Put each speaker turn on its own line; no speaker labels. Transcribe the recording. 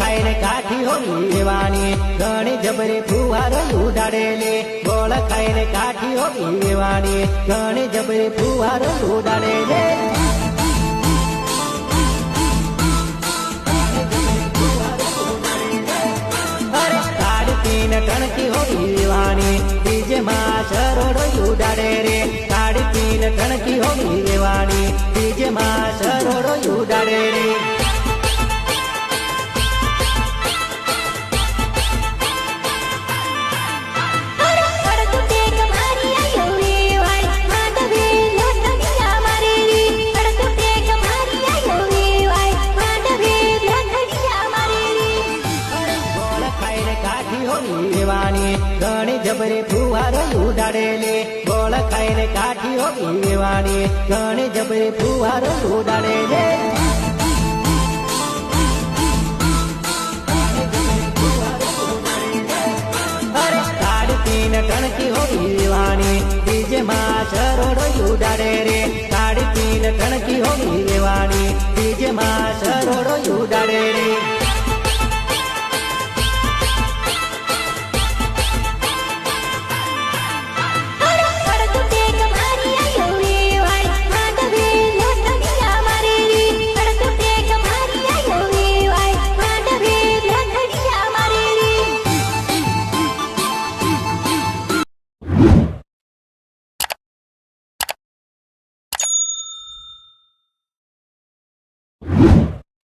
ખાઈને કાઠી હોલી લેવાની ઘણી જબરી ફુવારો ઉડાડેલે. ગોળ ખાઈને કાઠી હોલી લેવાની ઘણી જબરી ફુવારો ઉડાડેલે. ટણકી હોવી લેવાની બીજમાં સરોડો ઉડાડે રે કાઢી પીને ટણકી હોવી લેવાની બીજમાં સરોડો ઉડાડે રે राखी हो विवानी गणी जबरे फुवार उडाडेले। बोल खाईले काठी हो विवानी गणी जबरे फुवार तीन टणकी हो विवानी तिजे मा चरोड उडाडे रे रे
you